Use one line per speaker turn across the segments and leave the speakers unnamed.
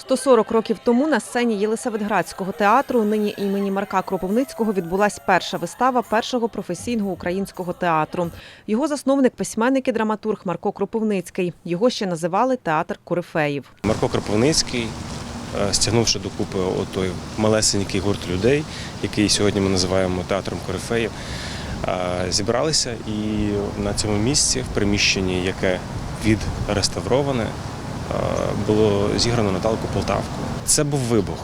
140 років тому на сцені Єлисаветградського театру, нині імені Марка Кропивницького, відбулась перша вистава першого професійного українського театру. Його засновник, письменник і драматург Марко Кропивницький. Його ще називали театр Корифеїв.
Марко Кропивницький, е, стягнувши докупи отой малесенький гурт людей, який сьогодні ми називаємо театром корифеїв, е, зібралися і на цьому місці, в приміщенні, яке відреставроване, було зіграно Наталку Полтавку. Це був вибух.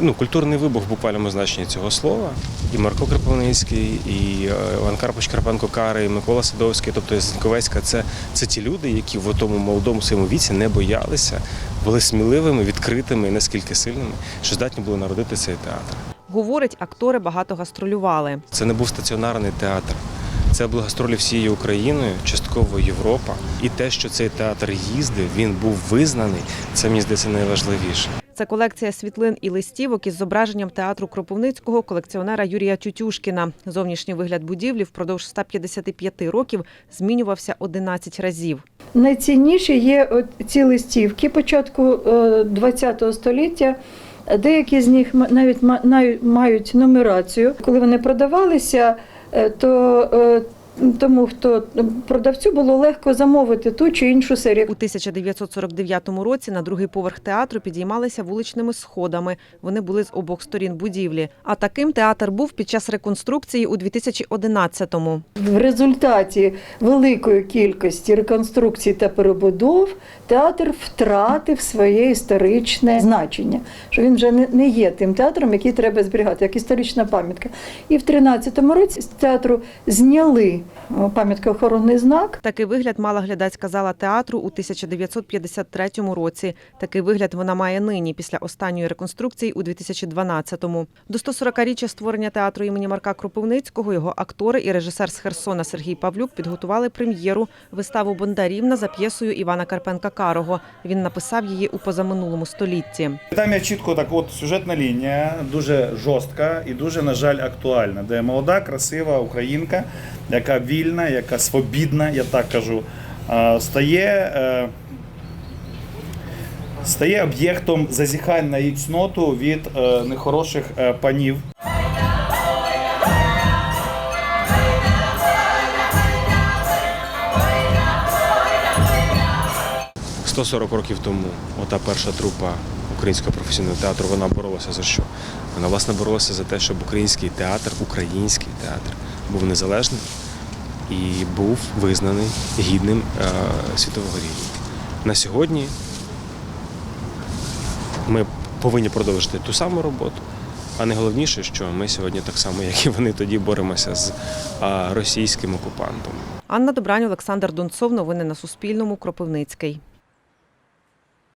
Ну, культурний вибух в буквальному значенні цього слова. І Марко Кропивницький, і е, Іван Карпич Карпенко Кари, і Микола Садовський, тобто Зіньковецька, це, це ті люди, які в тому молодому своєму віці не боялися, були сміливими, відкритими і наскільки сильними, що здатні були народити цей театр.
Говорить, актори багато гастролювали.
Це не був стаціонарний театр. Це були гастролі всією Україною, частково Європа. І те, що цей театр їздив, він був визнаний. Це мені здається найважливіше.
Це колекція світлин і листівок із зображенням театру Кропивницького колекціонера Юрія Тютюшкіна. Зовнішній вигляд будівлі впродовж 155 років змінювався 11 разів.
Найцінніші є ці листівки початку ХХ століття. Деякі з них ма- навіть ма- мають нумерацію. Коли вони продавалися, е, то е, тому хто продавцю було легко замовити ту чи іншу серію.
У 1949 році на другий поверх театру підіймалися вуличними сходами. Вони були з обох сторін будівлі. А таким театр був під час реконструкції у 2011-му.
В результаті великої кількості реконструкцій та перебудов театр втратив своє історичне значення, що він вже не- не є тим театром, який треба зберігати, як історична пам'ятка. І в 13-му році з театру зняли о, пам'яткоохоронний знак.
Такий вигляд мала глядацька зала театру у 1953 році. Такий вигляд вона має нині після останньої реконструкції у 2012-му. До 140-річчя створення театру імені Марка Кропивницького його актори і режисер з Херсона Сергій Павлюк підготували прем'єру виставу Бондарівна за п'єсою Івана Карпенка Карого. Він написав її у позаминулому столітті.
Там я чітко так, от сюжетна лінія дуже жорстка і дуже, на жаль, актуальна, де молода, красива українка, яка вільна, яка свобідна, я так кажу, стає. е, Стає об'єктом зазіхань на її цноту від е, нехороших е, панів.
– 140 років тому ота перша трупа українського професійного театру вона боролася за що? Вона власне боролася за те, щоб український театр, український театр був незалежним і був визнаний гідним е, світового рівня. На сьогодні ми повинні продовжити ту саму роботу. А найголовніше, що ми сьогодні так само, як і вони тоді боремося з російським окупантом.
Анна Добрань, Олександр Донцов. Новини на Суспільному. Кропивницький.